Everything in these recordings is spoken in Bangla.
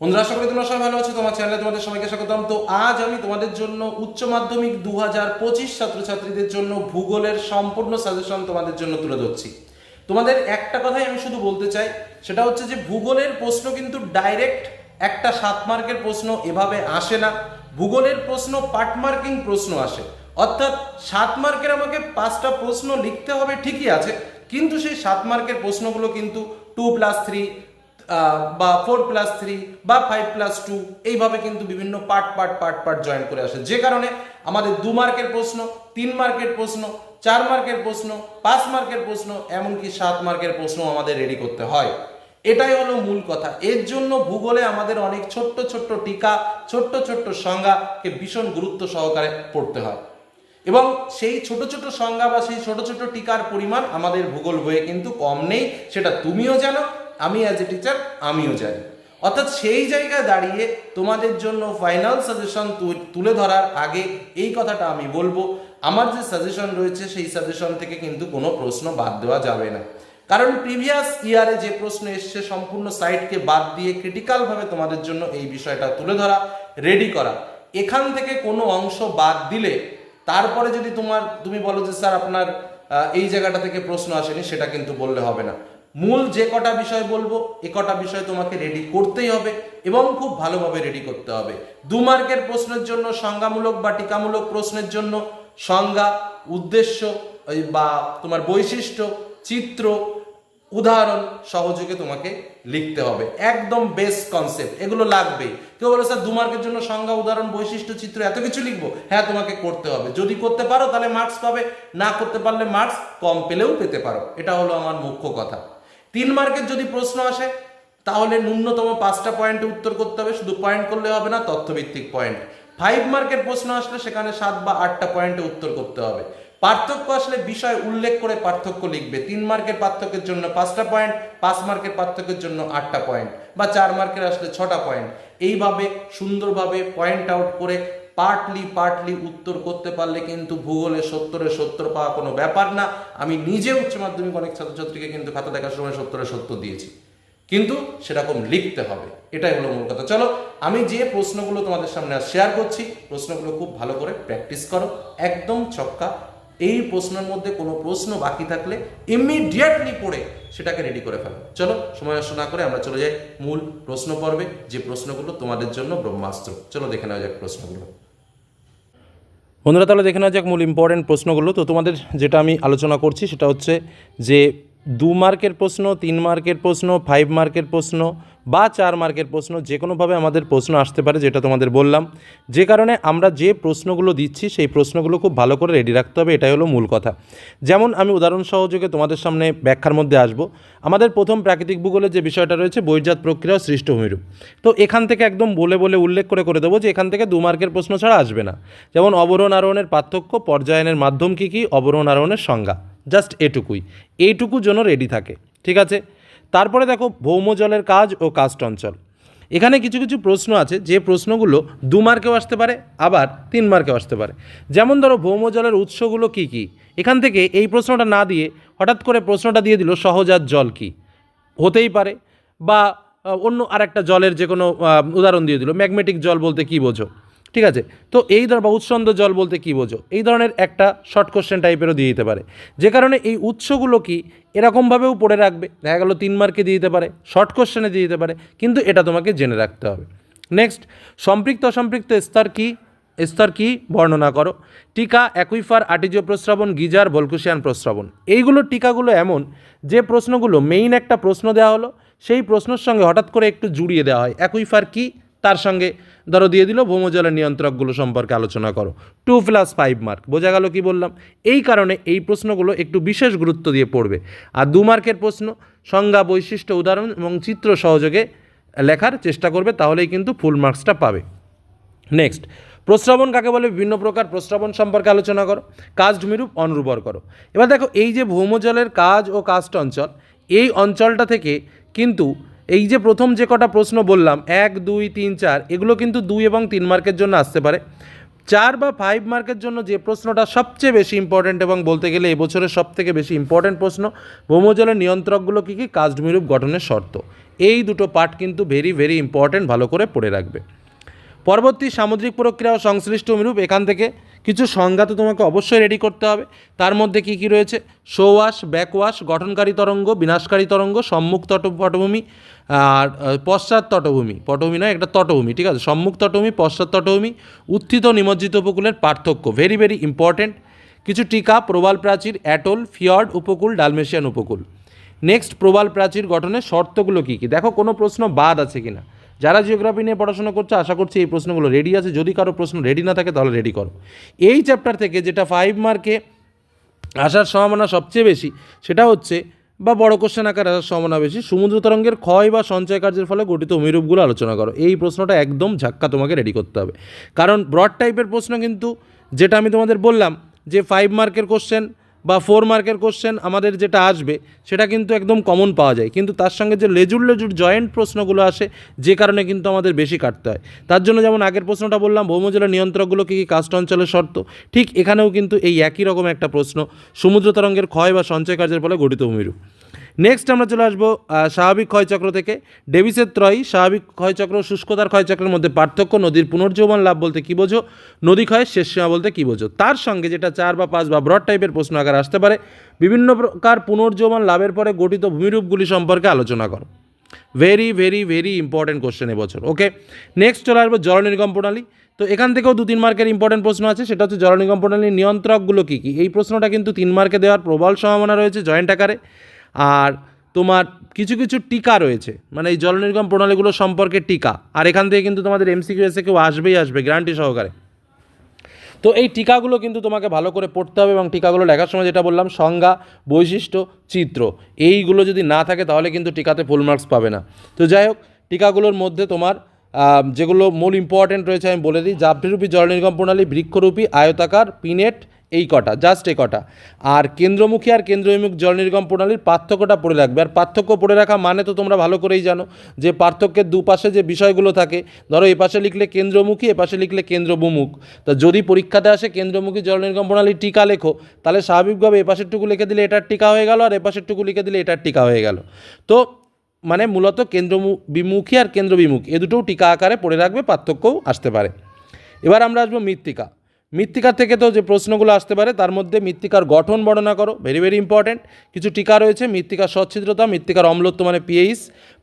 বন্ধুরা, আশা করি তোমরা সবাই ভালো আছো, তোমার চ্যানেলে তোমাদের সবাইকে স্বাগতম। তো আজ আমি তোমাদের জন্য উচ্চ মাধ্যমিক দু হাজার পঁচিশ ছাত্রছাত্রীদের জন্য ভূগোলের সম্পূর্ণ সাজেশন তোমাদের জন্য তুলে ধরছি। তোমাদের একটা কথাই আমি শুধু বলতে চাই, সেটা হচ্ছে যে ভূগোলের প্রশ্ন কিন্তু ডাইরেক্ট একটা সাত মার্কের প্রশ্ন, এভাবে আসে না। ভূগোলের প্রশ্ন পার্ট মার্কিং প্রশ্ন আসে। অর্থাৎ সাত মার্কের আমাকে পাঁচটা প্রশ্ন লিখতে হবে ঠিকই আছে, কিন্তু সেই সাত মার্কের প্রশ্নগুলো কিন্তু টু প্লাস থ্রি বা ফোর প্লাস থ্রি বা ফাইভ প্লাস টু এইভাবে কিন্তু বিভিন্ন part part part part join করে আসে। যে কারণে আমাদের দু মার্কের প্রশ্ন, তিন মার্কের প্রশ্ন, চার মার্কের প্রশ্ন, পাঁচ মার্কের প্রশ্ন, এমনকি সাত মার্কের প্রশ্ন আমাদের রেডি করতে হয়। এটাই হলো মূল কথা। এর জন্য ভূগোলে আমাদের অনেক ছোট্ট ছোট্ট টিকা, ছোট্ট ছোট্ট সংজ্ঞাকে ভীষণ গুরুত্ব সহকারে পড়তে হয়। এবং সেই ছোট ছোট সংজ্ঞা বা সেই ছোট ছোট টিকার পরিমাণ আমাদের ভূগোল বইয়ে কিন্তু কম নেই, সেটা তুমিও জানো আমি অ্যাজ এ টিচার আমিও জানি। অর্থাৎ সেই জায়গায় দাঁড়িয়ে তোমাদের জন্য ফাইনাল সাজেশন তুলে ধরার আগে এই কথাটা আমি বলব। আমার যে সাজেশন রয়েছে, সেই সাজেশন থেকে কিন্তু কোনো প্রশ্ন বাদ দেওয়া যাবে না। কারণ প্রিভিয়াস ইয়ারে যে প্রশ্ন এসছে, সম্পূর্ণ সাইটকে বাদ দিয়ে ক্রিটিক্যালভাবে তোমাদের জন্য এই বিষয়টা তুলে ধরা রেডি করা। এখান থেকে কোনো অংশ বাদ দিলে, তারপরে যদি তোমার, তুমি বলো যে, স্যার, আপনার এই জায়গাটা থেকে প্রশ্ন আসেনি, সেটা কিন্তু বললে হবে না। মূল যে কটা বিষয় বলব, এ কটা বিষয় তোমাকে রেডি করতেই হবে এবং খুব ভালোভাবে রেডি করতে হবে। দু মার্কের প্রশ্নের জন্য, সংজ্ঞামূলক বা টিকামূলক প্রশ্নের জন্য, সংজ্ঞা, উদ্দেশ্য বা তোমার বৈশিষ্ট্য, চিত্র, উদাহরণ সহযোগে তোমাকে লিখতে হবে। একদম বেস্ট কনসেপ্ট এগুলো লাগবে কেউ বলে, স্যার, দু মার্কের জন্য সংজ্ঞা, উদাহরণ, বৈশিষ্ট্য, চিত্র, এত কিছু লিখব? হ্যাঁ তোমাকে করতে হবে। যদি করতে পারো, তাহলে মার্কস পাবে। না করতে পারলে মার্কস কম পেলেও পেতে পারো। এটা হলো আমার মুখ্য কথা। তিন মার্কের যদি প্রশ্ন আসে, তাহলে ন্যূনতম পাঁচটা পয়েন্টে উত্তর করতে হবে, শুধু পয়েন্ট করলে হবে না, তথ্যভিত্তিক পয়েন্ট ফাইভ মার্কের প্রশ্ন আসলে সেখানে সাত বা আটটা পয়েন্টে উত্তর করতে হবে। পার্থক্য আসলে বিষয় উল্লেখ করে পার্থক্য লিখবে। তিন মার্কের পার্থক্যের জন্য পাঁচটা পয়েন্ট পাঁচ মার্কের পার্থক্যের জন্য আটটা পয়েন্ট বা চার মার্কের আসলে ছটা পয়েন্ট এইভাবে সুন্দরভাবে পয়েন্ট আউট করে পার্টলি পার্টলি উত্তর করতে পারলে কিন্তু ভূগোলে সত্তরে সত্তর পাওয়া কোনো ব্যাপার না। আমি নিজে উচ্চ মাধ্যমিক অনেক ছাত্রছাত্রীকে কিন্তু খাতা দেখার সময় সত্তরে সত্তর দিয়েছি। কিন্তু সেরকম লিখতে হবে, এটাই হলো মূল কথা। চলো, আমি যে প্রশ্নগুলো তোমাদের সামনে শেয়ার করছি, প্রশ্নগুলো খুব ভালো করে প্র্যাকটিস করো, একদম ছক্কা। এই প্রশ্নের মধ্যে কোনো প্রশ্ন বাকি থাকলে ইমিডিয়েটলি পড়ে সেটাকে রেডি করে ফেলো। চলো, সময় নষ্ট না করে আমরা চলে যাই মূল প্রশ্ন পর্বে, যে প্রশ্নগুলো তোমাদের জন্য ব্রহ্মাস্ত্র। চলো, দেখে নেওয়া যাক প্রশ্নগুলো। বন্ধুরা, তাহলে দেখে নেওয়া যাক মূল ইম্পর্টেন্ট প্রশ্নগুলো। তো তোমাদের যেটা আমি আলোচনা করছি, সেটা হচ্ছে যে দু মার্কের প্রশ্ন, তিন মার্কের প্রশ্ন ফাইভ মার্কের প্রশ্ন বা চার মার্কের প্রশ্ন, যে কোনোভাবে আমাদের প্রশ্ন আসতে পারে, যেটা তোমাদের বললাম। যে কারণে আমরা যে প্রশ্নগুলো দিচ্ছি, সেই প্রশ্নগুলো খুব ভালো করে রেডি রাখতে হবে, এটাই হলো মূল কথা। যেমন আমি উদাহরণ সহযোগে তোমাদের সামনে ব্যাখ্যার মধ্যে আসব। আমাদের প্রথম প্রাকৃতিক ভূগোলের যে বিষয়টা রয়েছে, বৈজাত প্রক্রিয়া সৃষ্ট ভূমিরূপ তো এখান থেকে একদম বলে বলে উল্লেখ করে করে দেবো যে, এখান থেকে দু মার্কের প্রশ্ন ছাড়া আসবে না। যেমন অবরোহণ আরোহণের পার্থক্য, পর্যায়নের মাধ্যম কী কী, অবরোহণ আরোহণের সংজ্ঞা। জাস্ট এটুকুই। এইটুকু জন্য রেডি থাকে। ঠিক আছে? তারপরে দেখো ভৌমজলের কাজ ও কাস্ট অঞ্চল। এখানে কিছু কিছু প্রশ্ন আছে, যে প্রশ্নগুলো দু মার্কেও আসতে পারে, আবার তিন মার্কেও আসতে পারে। যেমন ধরো ভৌমজলের উৎসগুলো কী কী? এখান থেকে এই প্রশ্নটা না দিয়ে হঠাৎ করে প্রশ্নটা দিয়ে দিল সহজাত জল কী? হতেই পারে। বা অন্য আরেকটা জলের যে কোনো উদাহরণ দিয়ে দিল, ম্যাগমেটিক জল বলতে কী বোঝো? ঠিক আছে? তো এই ধর বা উৎসন্দ জল বলতে কী বোঝো? এই ধরনের একটা শর্ট কোশ্চেন টাইপেরও দিয়ে দিতে পারে। যে কারণে এই উৎসগুলো কি এরকমভাবেও পড়ে রাখবে? দেখা গেলো তিন মার্কে দিয়ে দিতে পারে শর্ট কোশ্চেনে দিয়ে দিতে পারে, কিন্তু এটা তোমাকে জেনে রাখতে হবে। নেক্সট সম্পৃক্ত অসম্পৃক্ত স্তর কি? স্তর কি? বর্ণনা করো। টিকা, অ্যাকুইফার, আর্টিজীয় প্রস্রাবণ, গিজার ভলকুশিয়ান প্রস্রাবণ। এইগুলো টিকাগুলো এমন যে প্রশ্নগুলো মেইন একটা প্রশ্ন দেওয়া হলো, সেই প্রশ্নের সঙ্গে হঠাৎ করে একটু জুড়িয়ে দেওয়া হয়। অ্যাকুইফার কি? তার সঙ্গে ধরো দিয়ে দিল, ভৌমজলের নিয়ন্ত্রকগুলো সম্পর্কে আলোচনা করো। টু প্লাস ফাইভ মার্ক বোঝা গেল কি বললাম? এই কারণে এই প্রশ্নগুলো একটু বিশেষ গুরুত্ব দিয়ে পড়বে। আর দু মার্কের প্রশ্ন, সংজ্ঞা, বৈশিষ্ট্য, উদাহরণ এবং চিত্র সহযোগে লেখার চেষ্টা করবে, তাহলেই কিন্তু ফুল মার্কসটা পাবে। নেক্সট প্রস্রাবণ কাকে বলে? বিভিন্ন প্রকার প্রস্রাবণ সম্পর্কে আলোচনা করো। কাজ ভূমিরূপ অনুর্বর করো। এবার দেখো, এই যে ভৌমজলের কাজ ও কাস্ট অঞ্চল, এই অঞ্চলটা থেকে কিন্তু এই যে প্রথম যে কটা প্রশ্ন বললাম, এক, দুই, তিন, চার, এগুলো কিন্তু দুই এবং তিন মার্কের জন্য আসতে পারে। চার বা ফাইভ মার্কের জন্য যে প্রশ্নটা সবচেয়ে বেশি ইম্পর্ট্যান্ট এবং বলতে গেলে এবছরের সব থেকে বেশি ইম্পর্ট্যান্ট প্রশ্ন, ভৌমজলের নিয়ন্ত্রকগুলো কী কী? কাস্টমিরূপ গঠনের শর্ত। এই দুটো পার্ট কিন্তু ভেরি ভেরি ইম্পর্ট্যান্ট ভালো করে পড়ে রাখবে। পরবর্তী সামুদ্রিক প্রক্রিয়া ও সংশ্লিষ্ট অনুরূপ এখান থেকে কিছু সংজ্ঞা তো তোমাকে অবশ্যই রেডি করতে হবে। তার মধ্যে কি কি রয়েছে? সৌয়াস ব্যাকওয়াশ, গঠনকারী তরঙ্গ, বিনাশকারী তরঙ্গ, সম্মুখ তট পটভূমি, আর পশ্চাৎ তটভূমি। পটভূমি নয়, একটা তটভূমি, ঠিক আছে? সম্মুখ তটভূমি, পশ্চাৎ তটভূমি, উত্থিত নিমজ্জিত উপকূলের পার্থক্য ভেরি ভেরি ইম্পর্ট্যান্ট কিছু টিকা, প্রবাল প্রাচীর অ্যাটল ফিয়র্ড উপকূল ডালমেশিয়ান উপকূল। নেক্সট প্রবাল প্রাচীর গঠনের শর্তগুলো কী কী? দেখো, কোনো প্রশ্ন বাদ আছে কিনা। যারা জিওগ্রাফি নিয়ে পড়াশোনা করছে, আশা করছি এই প্রশ্নগুলো রেডি আছে। যদি কারও প্রশ্ন রেডি না থাকে, তাহলে রেডি করো। এই চ্যাপ্টার থেকে যেটা ফাইভ মার্কে আসার সম্ভাবনা সবচেয়ে বেশি, সেটা হচ্ছে, বা বড় কোশ্চেন আকারে আসার সম্ভাবনা বেশি, সমুদ্র তরঙ্গের ক্ষয় বা সঞ্চয় কার্যের ফলে গঠিত অমিরূপগুলো আলোচনা করো। এই প্রশ্নটা একদম ঝাক্কা তোমাকে রেডি করতে হবে। কারণ ব্রড টাইপের প্রশ্ন কিন্তু, যেটা আমি তোমাদের বললাম, যে ফাইভ মার্কের কোশ্চেন বা ফোর মার্কের কোশ্চেন আমাদের যেটা আসবে, সেটা কিন্তু একদম কমন পাওয়া যায়। কিন্তু তার সঙ্গে যে লেজুর লেজুর জয়েন্ট প্রশ্নগুলো আসে, যে কারণে কিন্তু আমাদের বেশি কাটতে হয়। তার জন্য যেমন আগের প্রশ্নটা বললাম, ভৌমজলের নিয়ন্ত্রকগুলো কী কী? কাস্ট অঞ্চলের শর্ত। ঠিক এখানেও কিন্তু এই একই রকম একটা প্রশ্ন। সমুদ্র তরঙ্গের ক্ষয় বা সঞ্চয় কার্যের ফলে গঠিত ভূমিরূপ। নেক্সট আমরা চলে আসব স্বাভাবিক ক্ষয়চক্র থেকে। ডেভিসের ত্রয়ী, স্বাভাবিক ক্ষয়চক্র, শুষ্কতার ক্ষয়চক্রের মধ্যে পার্থক্য, নদীর পুনর্জীবন লাভ বলতে কী বোঝো? নদী ক্ষয়ের শেষ সীমা বলতে কী বোঝো? তার সঙ্গে যেটা চার বা পাঁচ বা ব্রড টাইপের প্রশ্ন আকার আসতে পারে, বিভিন্ন প্রকার পুনর্জীবন লাভের পরে গঠিত ভূমিরূপগুলি সম্পর্কে আলোচনা করো। Very very very important question এবছর ওকে নেক্সট চলে আসব, জল নির্গম প্রণালী। তো এখান থেকেও দু, তিন মার্কের ইম্পর্টেন্ট প্রশ্ন আছে, সেটা হচ্ছে জল নির্গম প্রণালীর নিয়ন্ত্রকগুলো কী কী? এই প্রশ্নটা কিন্তু তিন মার্কে দেওয়ার প্রবল সম্ভাবনা রয়েছে জয়েন্ট আকারে। আর তোমার কিছু কিছু টিকা রয়েছে। মানে এই জল নির্গম প্রণালীগুলো সম্পর্কে টিকা। আর এখান থেকে কিন্তু তোমাদের এমসিকিউ এসে কেউ আসবেই আসবে গ্যারান্টি সহকারে। তো এই টিকাগুলো কিন্তু তোমাকে ভালো করে পড়তে হবে এবং টিকাগুলো লেখার সময় যেটা বললাম, সংজ্ঞা, বৈশিষ্ট্য, চিত্র। এইগুলো যদি না থাকে তাহলে কিন্তু টিকাতে ফুল মার্কস পাবে না। তো যাই হোক, টিকাগুলোর মধ্যে তোমার যেগুলো মূল ইম্পর্টেন্ট রয়েছে আমি বলে দিই। জাভ্রিরূপী জল নির্গম প্রণালী, বৃক্ষরূপী, আয়তাকার, পিনেট এই কটা জাস্ট এই কটা। আর কেন্দ্রমুখী আর কেন্দ্রবিমুখ জল নির্গম প্রণালীর পার্থক্যটা পড়ে রাখবে। আর পার্থক্য পড়ে রাখা মানে তো তোমরা ভালো করেই জানো যে পার্থক্যের দুপাশে যে বিষয়গুলো থাকে, ধরো এ পাশে লিখলে কেন্দ্রমুখী এ পাশে লিখলে কেন্দ্রবিমুখ। তা যদি পরীক্ষাতে আসে কেন্দ্রমুখী জল নির্গম প্রণালীর টিকা লেখো, তাহলে স্বাভাবিকভাবে এ পাশেরটুকু লিখে দিলে এটার টিকা হয়ে গেল, আর এ পাশেরটুকু লিখে দিলে এটার টিকা হয়ে গেল। তো মানে মূলত কেন্দ্র বিমুখী আর কেন্দ্র বিমুখ এ দুটোও টিকা আকারে পড়ে রাখবে, পার্থক্যও আসতে পারে। এবার আমরা আসব মৃত্তিকা। মৃত্তিকার থেকে তো যে প্রশ্নগুলো আসতে পারে, তার মধ্যে মৃত্তিকার গঠন বর্ণনা করো ভেরি ভেরি ইম্পর্ট্যান্ট কিছু টিকা রয়েছে, মৃত্তিকার সচ্ছিদ্রতা, মৃত্তিকার অম্লত্ব মানে পিএইচ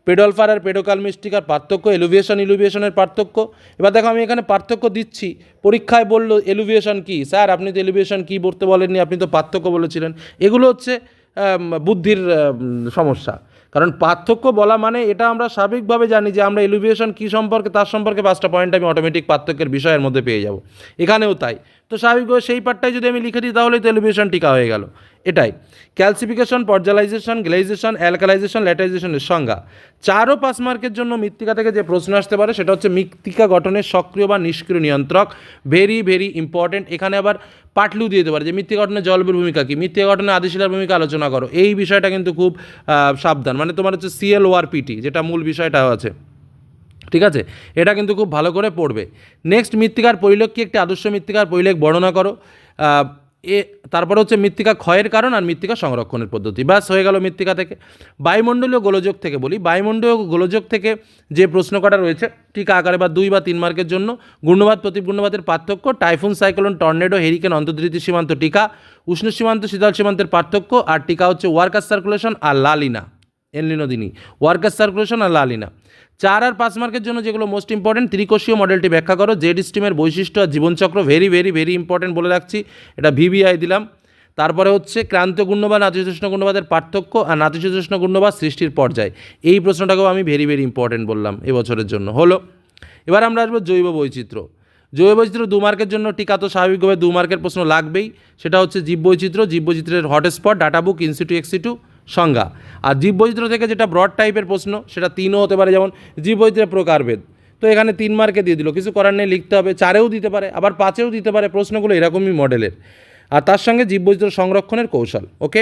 পেডলফার আর পেডোকাল মৃত্তিকার পার্থক্য এলুভিয়েশন ইলুভিয়েশনের পার্থক্য। এবার দেখো, আমি এখানে পার্থক্য দিচ্ছি। পরীক্ষায় বলল এলুভিয়েশন কি? স্যার, আপনি তো এলুভিয়েশন কী বলতে বলেননি, আপনি তো পার্থক্য বলেছিলেন। এগুলো হচ্ছে বুদ্ধির সমস্যা। কারণ পার্থক্য বলা মানে এটা আমরা স্বাভাবিকভাবে জানি যে আমরা এলিভিয়েশন কী সম্পর্কে, তার সম্পর্কে পাঁচটা পয়েন্ট আমি অটোমেটিক পার্থক্যের বিষয়ের মধ্যে পেয়ে যাব। এখানেও তাই। তো স্বাভাবিকভাবে সেই পার্টটাই যদি আমি লিখে দিই তাহলে তো এলিভিয়েশন টিকা হয়ে গেল। এটাই। ক্যালসিফিকেশন পর্জালাইজেশন গ্লেজাইজেশন অ্যালকালাইজেশন ল্যাটাইজেশনের সংজ্ঞা। চার ও পাঁচ মার্কের জন্য মৃত্তিকা থেকে যে প্রশ্ন আসতে পারে, সেটা হচ্ছে মৃত্তিকা গঠনের সক্রিয় বা নিষ্ক্রিয় নিয়ন্ত্রক। ভেরি ভেরি ইম্পর্টেন্ট এখানে আবার পাটলু দিয়ে দিতে পারে যে মৃত্তিকা গঠনে জলবের ভূমিকা কী? মৃত্তিকা গঠনে আদিশিলার ভূমিকা আলোচনা করো। এই বিষয়টা কিন্তু খুব সাবধান। মানে তোমার হচ্ছে সিএল ওয়ার পিটি যেটা মূল বিষয়টা আছে। ঠিক আছে? এটা কিন্তু খুব ভালো করে পড়বে। নেক্সট মৃত্তিকার পরিলেখ কি? একটি আদর্শ মৃত্তিকার পরিলেখ বর্ণনা করো। এ, তারপরে হচ্ছে মৃত্তিকা ক্ষয়ের কারণ আর মৃত্তিকা সংরক্ষণের পদ্ধতি। ব্যাস, হয়ে গেল মৃত্তিকা থেকে। বায়ুমণ্ডলীয় গোলযোগ থেকে বলি। বায়ুমণ্ডলীয় গোলযোগ থেকে যে প্রশ্ন কটা রয়েছে টিকা আকারে বা দুই বা তিন মার্কের জন্য, গুণবাদ প্রতিগুণবাদের পার্থক্য, টাইফুন, সাইক্লোন, টর্নেডো, হেরিকেন অন্তর্ধৃতি সীমান্ত, টিকা, উষ্ণ সীমান্ত, শীতল সীমান্তের পার্থক্য, আর টিকা হচ্ছে ওয়ার্কার সার্কুলেশন আর লালিনা এনলিনোদিনী ওয়ার্কার সার্কুলেশন আর লালিনা চার আর পাঁচ মার্কের জন্য যেগুলো মোস্ট ইম্পর্টেন্ট ত্রিকোষীয় মডেলটি ব্যাখ্যা করো। জেড স্টিমের বৈশিষ্ট্য আর জীবনচক্র ভেরি ভেরি ভেরি ইম্পর্টেন্ট বলে রাখছি। এটা ভিভিআই দিলাম। তারপরে হচ্ছে ক্রান্ত গুণ্যবাদ নাতিশীতোষ্ণ গুণ্যবাদের পার্থক্য আর নাতিশীতোষ্ণ গুণ্যবাদ সৃষ্টির পর্যায়। এই প্রশ্নটাকেও আমি ভেরি ভেরি ইম্পর্টেন্ট বললাম এবছরের জন্য। হলো, এবার আমরা আসব জৈব বৈচিত্র্য। জৈব বৈচিত্র্য দু মার্কের জন্য টিকা তো স্বাভাবিকভাবে দু মার্কের প্রশ্ন লাগবেই। সেটা হচ্ছে জীববৈচিত্র্য, জীববৈচিত্র্যের hotspot data book in situ ex situ সংজ্ঞা। আর জীববৈচিত্র্য থেকে যেটা ব্রড টাইপের প্রশ্ন, সেটা তিনও হতে পারে, যেমন জীববৈচিত্র্যের প্রকারভেদ। তো এখানে তিন মার্কে দিয়ে দিল। কিছু করার নেই, লিখতে হবে, চারেও দিতে পারে, আবার পাঁচেও দিতে পারে প্রশ্নগুলো এরকমই মডেলের আর তার সঙ্গে জীববৈচিত্র্য সংরক্ষণের কৌশল ওকে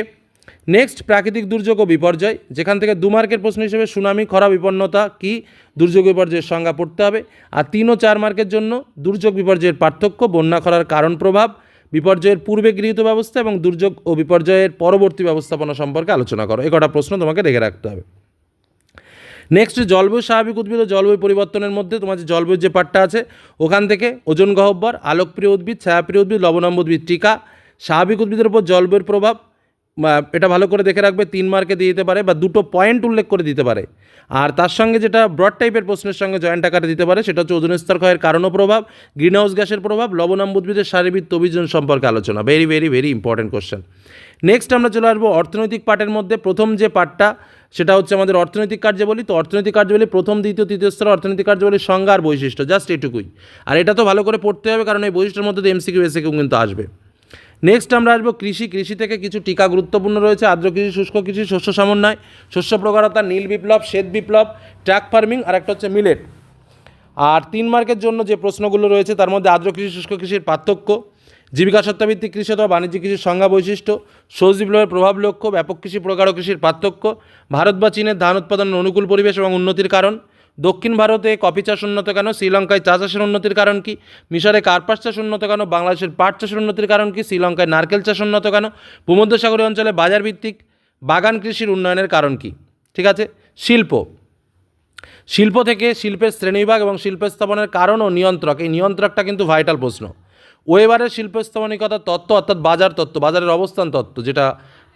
নেক্সট প্রাকৃতিক দুর্যোগ ও বিপর্যয়। যেখান থেকে দু মার্কের প্রশ্ন হিসেবে সুনামি, খরা, বিপন্নতা, কি? দুর্যোগ বিপর্যয়ের সংজ্ঞা পড়তে হবে। আর তিন ও চার মার্কের জন্য দুর্যোগ, বিপর্যয়ের পার্থক্য, বন্যা, খরার কারণ, প্রভাব বিপর্যয়ের পূর্বে গৃহীত ব্যবস্থা এবং দুর্যোগ ও বিপর্যয়ের পরবর্তী ব্যবস্থাপনা সম্পর্কে আলোচনা করো। এ কটা প্রশ্ন তোমাকে রেখে রাখতে হবে। নেক্সট জলবায়ু স্বাভাবিক উদ্ভিদ ও জলবায়ু পরিবর্তনের মধ্যে তোমার যে জলবায়ুর যে পাঠটা আছে, ওখান থেকে ওজন গহব্বর, আলোকপ্রিয় উদ্ভিদ, ছায়াপ্রিয় উদ্ভিদ, লবণাম্ব উদ্ভিদ, টিকা, স্বাভাবিক উদ্ভিদের উপর জলবায়ুর প্রভাব এটা ভালো করে দেখে রাখবে, তিন মার্কে দিয়ে দিতে পারে বা দুটো পয়েন্ট উল্লেখ করে দিতে পারে। আর তার সঙ্গে যেটা ব্রড টাইপের প্রশ্নের সঙ্গে জয়েন্ট আকারে দিতে পারে, সেটা হচ্ছে ওজন স্তর ক্ষয়ের কারণ প্রভাব গ্রিন হাউস গ্যাসের প্রভাব লবণাম উদ্ভিদের শারীরিক তবিজন সম্পর্কে আলোচনা। Very very very important question next আমরা চলে আসব অর্থনৈতিক পার্টের মধ্যে। প্রথম যে পার্টটা সেটা হচ্ছে আমাদের অর্থনৈতিক কার্যাবলী। তো অর্থনৈতিক কার্যাবলী প্রথম, দ্বিতীয়, তৃতীয় স্তর অর্থনৈতিক কার্যাবলীর সংজ্ঞা আর বৈশিষ্ট্য জাস্ট এটুকুই। আর এটা তো ভালো করে পড়তে হবে, কারণ এই বৈশিষ্ট্যের মধ্যে এমসিকিউ এসিকিউ কিন্তু আসবে। নেক্সট আমরা আসব কৃষি। কৃষি থেকে কিছু টিকা গুরুত্বপূর্ণ রয়েছে। আর্দ্র কৃষি, শুষ্ক কৃষি, শস্য সমন্বয়, শস্য প্রগাঢ়তা, নীল বিপ্লব, শ্বেত বিপ্লব ট্র্যাক ফার্মিং আর একটা হচ্ছে মিলেট। আর তিন মার্কের জন্য যে প্রশ্নগুলো রয়েছে, তার মধ্যে আর্দ্র কৃষি, শুষ্ক কৃষির পার্থক্য, জীবিকা সত্তাভিত্তিক কৃষি অথবা বাণিজ্যিক কৃষির সংজ্ঞা বৈশিষ্ট্য সবুজ বিপ্লবের প্রভাব লক্ষ্য, ব্যাপক কৃষি প্রগাঢ় কৃষির পার্থক্য, ভারত বা চীনের ধান উৎপাদনের অনুকূল পরিবেশ এবং উন্নতির কারণ দক্ষিণ ভারতে কফি চাষ উন্নত কেন? শ্রীলঙ্কায় চা চাষের উন্নতির কারণ কি? মিশরে কার্পাস চাষ উন্নত কেন? বাংলাদেশের পাট চাষের উন্নতির কারণ কি? শ্রীলঙ্কায় নারকেল চাষ উন্নত কেন? ভূমধ্যসাগরীয় অঞ্চলে বাজার ভিত্তিক বাগান কৃষির উন্নয়নের কারণ কি? ঠিক আছে? শিল্প। শিল্প থেকে শিল্পের শ্রেণীবিভাগ এবং শিল্প স্থাপনের কারণ ও নিয়ন্ত্রক। এই নিয়ন্ত্রকটা কিন্তু ভাইটাল প্রশ্ন। ওয়েবারের শিল্প স্থাপনিকতার তত্ত্ব অর্থাৎ বাজার তত্ত্ব, বাজারের অবস্থান তত্ত্ব, যেটা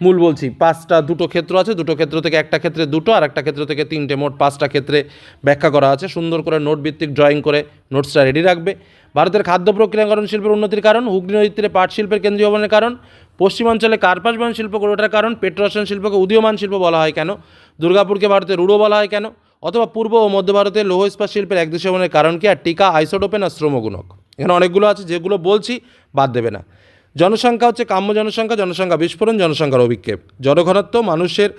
মূল বলছি, পাঁচটা দুটো ক্ষেত্র আছে, দুটো ক্ষেত্র থেকে একটা ক্ষেত্রে দুটো, আর একটা ক্ষেত্র থেকে তিনটে, মোট পাঁচটা ক্ষেত্রে ব্যাখ্যা করা আছে। সুন্দর করে নোট ভিত্তিক ড্রয়িং করে নোটসটা রেডি রাখবে। ভারতের খাদ্য প্রক্রিয়াকরণ শিল্পের উন্নতির কারণ হুগলি নদীর তীরে পাট শিল্পের কেন্দ্রীয় ভবনের কারণ, পশ্চিমাঞ্চলে কার্পাস বয়ন শিল্প গড়ে ওঠার কারণ পেট্রোশন শিল্পকে উদীয়মান শিল্প বলা হয় কেন, দুর্গাপুরকে ভারতের রুড়ো বলা হয় কেন, অথবা পূর্ব ও মধ্য ভারতে লৌহ ইস্পাত শিল্পের একদেশীয় ভবনের কারণ কি, আর টিকা, আইসোটোপেন আর শ্রমগুণক। এখানে অনেকগুলো আছে, যেগুলো বলছি বাদ দেবে না। জনসংখ্যা হচ্ছে কাম্য জনসংখ্যা জনসংখ্যা বিস্ফোরণ, জনসংখ্যার অভিক্ষেপ। জনঘনত্ব, মানুষের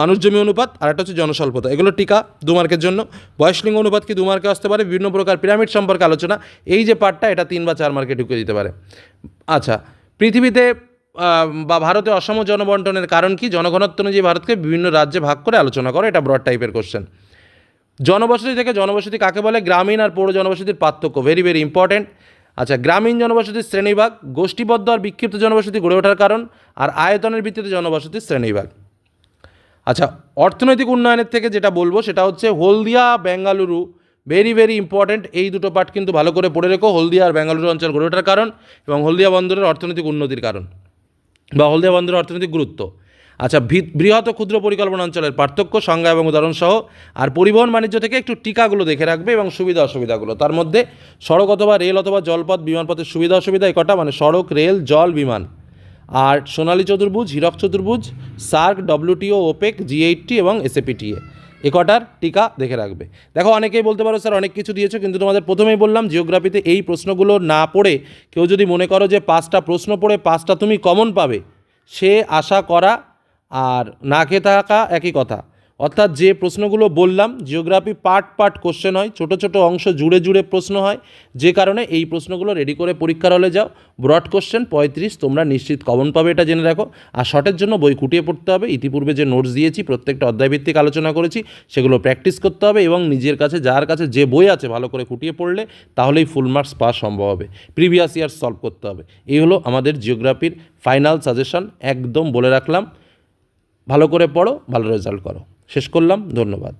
মানুষ জমি অনুপাত, আর একটা হচ্ছে জনস্বল্পতা। এগুলো টিকা দু মার্কের জন্য। বয়সলিঙ্গ অনুপাত কি দু মার্কে আসতে পারে? বিভিন্ন প্রকার পিরামিড সম্পর্কে আলোচনা। এই যে পার্টটা, এটা তিন বা চার মার্কে ঢুকে দিতে পারে। আচ্ছা পৃথিবীতে বা ভারতে অসম জনবন্টনের কারণ কি? জনঘনত্ব অনুযায়ী ভারতকে বিভিন্ন রাজ্যে ভাগ করে আলোচনা করে, এটা ব্রড টাইপের কোশ্চেন জনবসতি থেকে জনবসতি কাকে বলে? গ্রামীণ আর পৌর জনবসতির পার্থক্য ভেরি ভেরি ইম্পর্ট্যান্ট আচ্ছা গ্রামীণ জনবসতির শ্রেণীভাগ গোষ্ঠীবদ্ধ আর বিক্ষিপ্ত জনবসতি গড়ে ওঠার কারণ আর আয়তনের ভিত্তিতে জনবসতির শ্রেণীভাগ আচ্ছা অর্থনৈতিক উন্নয়নের থেকে যেটা বলব সেটা হচ্ছে Haldia, Bengaluru very very important এই দুটো পার্ট কিন্তু ভালো করে পড়ে রেখো, হলদিয়া আর বেঙ্গালুরু অঞ্চল গড়ে ওঠার কারণ এবং হলদিয়া বন্দরের অর্থনৈতিক উন্নতির কারণ বা হলদিয়া বন্দরের অর্থনৈতিক গুরুত্ব। আচ্ছা বৃহৎ ও ক্ষুদ্র পরিকল্পনা অঞ্চলের পার্থক্য, সংজ্ঞা এবং উদাহরণ সহ আর পরিবহন বাণিজ্য থেকে একটু টিকাগুলো দেখে রাখবে এবং সুবিধা অসুবিধাগুলো। তার মধ্যে সড়ক অথবা রেল অথবা জলপথ বিমানপথের সুবিধা অসুবিধা এই কটা মানে সড়ক, রেল, জল, বিমান। আর সোনালী চতুর্ভুজ, হীরক চতুর্ভুজ, SAARC WTO OPEC, G eighty এবং এসএপিটিএ এ কটার টিকা দেখে রাখবে। দেখো, অনেকেই বলতে পারো, স্যার, অনেক কিছু দিয়েছ, কিন্তু তোমাদের প্রথমেই বললাম, জিওগ্রাফিতে এই প্রশ্নগুলো না পড়ে কেউ যদি মনে করো যে পাঁচটা প্রশ্ন পড়ে, পাঁচটা তুমি কমন পাবে, সে আশা করা আর না খেয়ে থাকা একই কথা। অর্থাৎ যে প্রশ্নগুলো বললাম জিওগ্রাফি পার্ট পার্ট কোশ্চেন হয়, ছোট ছোট অংশ জুড়ে জুড়ে প্রশ্ন হয়, যে কারণে এই প্রশ্নগুলো রেডি করে পরীক্ষার হলে যাও। ব্রড কোশ্চেন পঁয়ত্রিশ, তোমরা নিশ্চিত কমন পাবে এটা জেনে রাখো। আর শর্টের জন্য বই খুঁটিয়ে পড়তে হবে। ইতিপূর্বে যে নোটস দিয়েছি, প্রত্যেকটা অধ্যায়ভিত্তিক আলোচনা করেছি, সেগুলো প্র্যাকটিস করতে হবে এবং নিজের কাছে, যার কাছে যে বই আছে ভালো করে খুঁটিয়ে পড়লে, তাহলেই ফুল মার্কস পাওয়া সম্ভব হবে। প্রিভিয়াস ইয়ার সলভ করতে হবে। এই হলো আমাদের জিওগ্রাফির ফাইনাল সাজেশন একদম বলে রাখলাম। ভালো করে পড়ো ভালো রেজাল্ট করো। শেষ করলাম ধন্যবাদ।